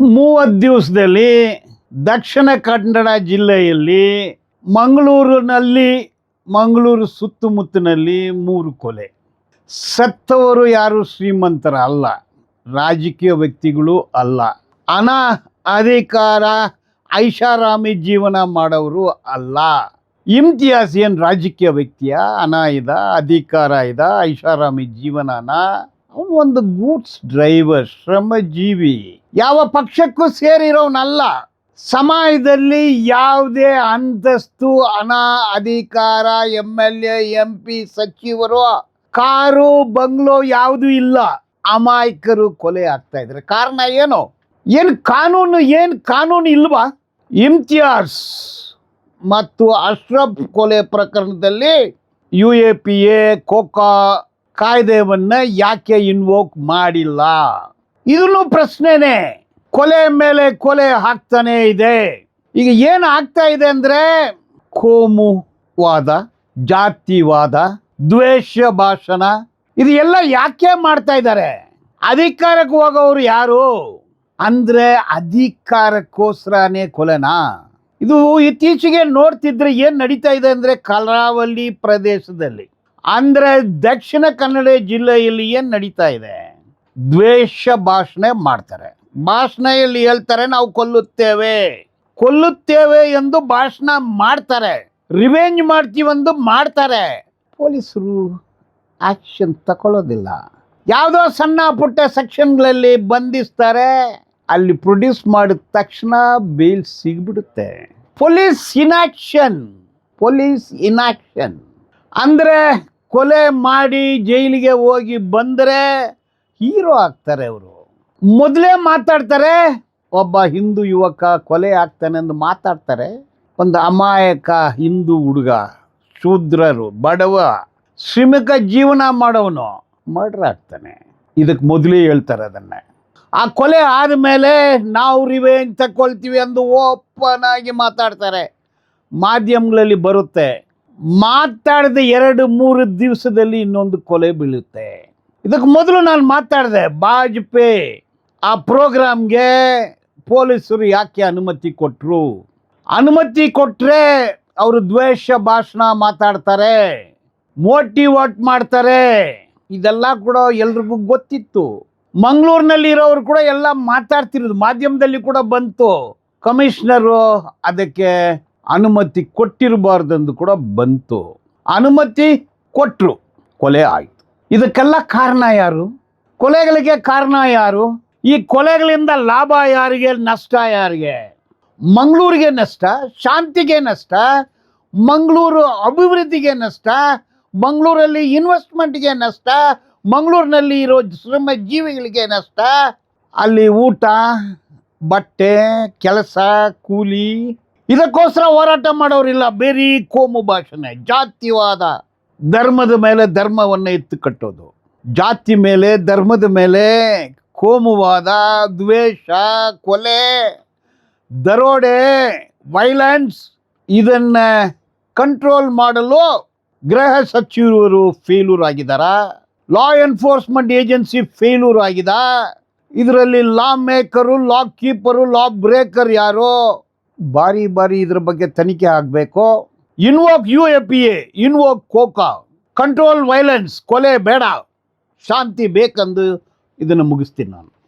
ಮೂವತ್ತು ದಿವಸದಲ್ಲಿ ದಕ್ಷಿಣ ಕನ್ನಡ ಜಿಲ್ಲೆಯಲ್ಲಿ ಮಂಗಳೂರಿನಲ್ಲಿ, ಮಂಗಳೂರು ಸುತ್ತಮುತ್ತಲಿನಲ್ಲಿ ಮೂರು ಕೊಲೆ. ಸತ್ತವರು ಯಾರು ಶ್ರೀಮಂತರ ಅಲ್ಲ ರಾಜಕೀಯ ವ್ಯಕ್ತಿಗಳು ಅಲ್ಲ. ಹಣ ಅಧಿಕಾರ ಐಷಾರಾಮಿ ಜೀವನ ಮಾಡೋರು ಅಲ್ಲ. ಇಮ್ತಿಯಾಸ್ ಏನು ರಾಜಕೀಯ ವ್ಯಕ್ತಿಯ? ಹಣ ಇದ, ಅಧಿಕಾರ ಇದ, ಐಷಾರಾಮಿ ಜೀವನನ ಅವನು ಒಂದು ಗೂಡ್ಸ್ ಡ್ರೈವರ್, ಶ್ರಮಜೀವಿ, ಯಾವ ಪಕ್ಷಕ್ಕೂ ಸೇರಿರೋನಲ್ಲ. ಸಮಾಜದಲ್ಲಿ ಯಾವುದೇ ಅಂತಸ್ತು ಹಣ ಅಧಿಕಾರ ಎಂ ಎಲ್ ಎ ಪಿ ಸಚಿವರು, ಕಾರು, ಬಂಗ್ಲೋ ಯಾವುದೂ ಇಲ್ಲ. ಅಮಾಯಕರು ಕೊಲೆ ಆಗ್ತಾ ಇದ್ದಾರೆ. ಕಾರಣ ಏನು? ಏನು ಕಾನೂನು ಏನು ಕಾನೂನು ಇಲ್ವಾ? ಇಮ್ತಿಯಾಸ್ ಮತ್ತು ಅಶ್ರಫ್ ಕೊಲೆ ಪ್ರಕರಣದಲ್ಲಿ U A P A KCOCA ಕಾಯ್ದೆವನ್ನ ಯಾಕೆ ಇನ್ವೋಕ್ ಮಾಡಿಲ್ಲ? ಇದನ್ನು ಪ್ರಶ್ನೆನೇ, ಕೊಲೆ ಮೇಲೆ ಕೊಲೆ ಹಾಕ್ತಾನೆ ಇದೆ. ಈಗ ಏನು ಆಗ್ತಾ ಇದೆ ಅಂದ್ರೆ, ಕೋಮುವಾದ, ಜಾತಿವಾದ, ದ್ವೇಷ ಭಾಷಣ, ಇದು ಎಲ್ಲ ಯಾಕೆ ಮಾಡ್ತಾ ಇದ್ದಾರೆ? ಅಧಿಕಾರಕ್ಕೆ ಹೋಗೋರು ಯಾರು? ಅಂದ್ರೆ ಅಧಿಕಾರಕ್ಕೋಸ್ಕರನೇ ಕೊಲೆನಾ? ಇದು ಇತ್ತೀಚೆಗೆ ನೋಡ್ತಿದ್ರೆ ಏನು ನಡೀತಾ ಇದೆ ಅಂದ್ರೆ ಕರಾವಳಿ ಪ್ರದೇಶದಲ್ಲಿ. ಅಂದ್ರೆ ದಕ್ಷಿಣ ಕನ್ನಡ ಜಿಲ್ಲೆಯಲ್ಲಿ ಏನು ನಡೀತಾ ಇದೆ? ದ್ವೇಷ ಭಾಷಣೆ ಮಾಡ್ತಾರೆ. ಭಾಷಣೆಯಲ್ಲಿ ಹೇಳ್ತಾರೆ, ನಾವು ಕೊಲ್ಲುತ್ತೇವೆ. ಕೊಲ್ಲುತ್ತೇವೆ ಎಂದು ಭಾಷಣ ಮಾಡ್ತಾರೆ. ರಿವೆಂಜ್ ಮಾಡ್ತೀವಂದು ಮಾಡ್ತಾರೆ. ಪೊಲೀಸರು ಆಕ್ಷನ್ ತಗೊಳ್ಳೋದಿಲ್ಲ ಯಾವುದೋ ಸಣ್ಣ ಪುಟ್ಟ ಸೆಕ್ಷನ್ಗಳಲ್ಲಿ ಬಂಧಿಸ್ತಾರೆ. ಅಲ್ಲಿ ಪ್ರೊಡ್ಯೂಸ್ ಮಾಡಿದ ತಕ್ಷಣ ಬೇಲ್ ಸಿಗ್ಬಿಡುತ್ತೆ. ಪೊಲೀಸ್ ಇನ್ಯಾಕ್ಷನ್ ಪೊಲೀಸ್ ಇನ್ಆಕ್ಷನ್ ಅಂದರೆ ಕೊಲೆ ಮಾಡಿ ಜೈಲಿಗೆ ಹೋಗಿ ಬಂದರೆ ಹೀರೋ ಆಗ್ತಾರೆ ಅವರು ಮೊದಲೇ ಮಾತಾಡ್ತಾರೆ, ಒಬ್ಬ ಹಿಂದೂ ಯುವಕ ಕೊಲೆ ಆಗ್ತಾನೆ ಎಂದು ಮಾತಾಡ್ತಾರೆ. ಒಂದು ಅಮಾಯಕ ಹಿಂದೂ ಹುಡುಗ, ಶೂದ್ರರು, ಬಡವ, ಶ್ರೀಮಿಕ ಜೀವನ ಮಾಡೋನು, ಮರ್ಡರ್ ಆಗ್ತಾನೆ. ಇದಕ್ಕೆ ಮೊದಲೇ ಹೇಳ್ತಾರೆ ಅದನ್ನು. ಆ ಕೊಲೆ ಆದಮೇಲೆ ನಾವು ರಿವೆಂಜ್ ತಗೊಳ್ತೀವಿ ಎಂದು ಓಪನ್ ಆಗಿ ಮಾತಾಡ್ತಾರೆ. ಮಾಧ್ಯಮಗಳಲ್ಲಿ ಬರುತ್ತೆ. ಮಾತಾಡಿದ ಎರಡು, ಮೂರು ದಿವಸದಲ್ಲಿ ಇನ್ನೊಂದು ಕೊಲೆ ಬೀಳುತ್ತೆ. ಇದಕ್ಕೆ ಮೊದಲು ನಾನು ಮಾತಾಡಿದೆ ಬಾಜ್ಪೇಯಿ ಆ ಪ್ರೋಗ್ರಾಮ್ಗೆ ಪೊಲೀಸರು ಯಾಕೆ ಅನುಮತಿ ಕೊಟ್ಟರು ಅನುಮತಿ ಕೊಟ್ಟರೆ ಅವರು ದ್ವೇಷ, ಭಾಷಣ ಮಾತಾಡ್ತಾರೆ, ಮೋಟಿವೇಟ್ ಮಾಡ್ತಾರೆ. ಇದೆಲ್ಲ ಕೂಡ ಎಲ್ರಿಗೂ ಗೊತ್ತಿತ್ತು. ಮಂಗಳೂರಿನಲ್ಲಿ ಇರೋರು ಕೂಡ ಎಲ್ಲ ಮಾತಾಡ್ತಿರೋದು, ಮಾಧ್ಯಮದಲ್ಲಿ ಕೂಡ ಬಂತು. ಕಮಿಷನರು ಅದಕ್ಕೆ ಅನುಮತಿ ಕೊಟ್ಟಿರಬಾರ್ದಂದು ಕೂಡ ಬಂತು. ಅನುಮತಿ ಕೊಟ್ಟರು ಕೊಲೆ ಆಯಿತು. ಇದಕ್ಕೆಲ್ಲ ಕಾರಣ ಯಾರು? ಕೊಲೆಗಳಿಗೆ ಕಾರಣ ಯಾರು? ಈ ಕೊಲೆಗಳಿಂದ ಲಾಭ ಯಾರಿಗೆ, ನಷ್ಟ ಯಾರಿಗೆ? ಮಂಗಳೂರಿಗೆ ನಷ್ಟ, ಶಾಂತಿಗೆ ನಷ್ಟ, ಮಂಗಳೂರು ಅಭಿವೃದ್ಧಿಗೆ ನಷ್ಟ, ಮಂಗಳೂರಲ್ಲಿ ಇನ್ವೆಸ್ಟ್ಮೆಂಟ್ಗೆ ನಷ್ಟ, ಮಂಗಳೂರಿನಲ್ಲಿ ಇರೋ ಶ್ರಮ ಜೀವಿಗಳಿಗೆ ನಷ್ಟ. ಅಲ್ಲಿ ಊಟ, ಬಟ್ಟೆ, ಕೆಲಸ, ಕೂಲಿ ಇದಕ್ಕೋಸ್ಕರ ಹೋರಾಟ ಮಾಡೋರಿಲ್ಲ. ಬೇರೆ ಕೋಮು ಭಾಷಣೆ, ಜಾತಿವಾದ ಧರ್ಮದ ಮೇಲೆ ಧರ್ಮವನ್ನು ಎತ್ತು ಕಟ್ಟೋದು. ಜಾತಿ ಮೇಲೆ, ಧರ್ಮದ ಮೇಲೆ ಕೋಮುವಾದ, ದ್ವೇಷ, ಕೊಲೆ, ದರೋಡೆ ವೈಲೆನ್ಸ್ ಇದನ್ನ ಕಂಟ್ರೋಲ್ ಮಾಡಲು ಗೃಹ ಸಚಿವರು ಫೇಲ್ಯೂರ್ ಆಗಿದಾರ. ಲಾ ಎನ್ಫೋರ್ಸ್ಮೆಂಟ್ ಏಜೆನ್ಸಿ ಫೇಲ್ಯೂರ್ ಆಗಿದ. ಇದರಲ್ಲಿ law maker law keeper law breaker ಯಾರು? ಬಾರಿ ಬಾರಿ ಇದ್ರ ಬಗ್ಗೆ ತನಿಖೆ ಆಗಬೇಕು? Invoke U A P A invoke KCOCA control violence, ಕೊಲೆ ಬೇಡ, ಶಾಂತಿ ಬೇಕಂದು ಇದನ್ನು ಮುಗಿಸ್ತೀನಿ ನಾನು.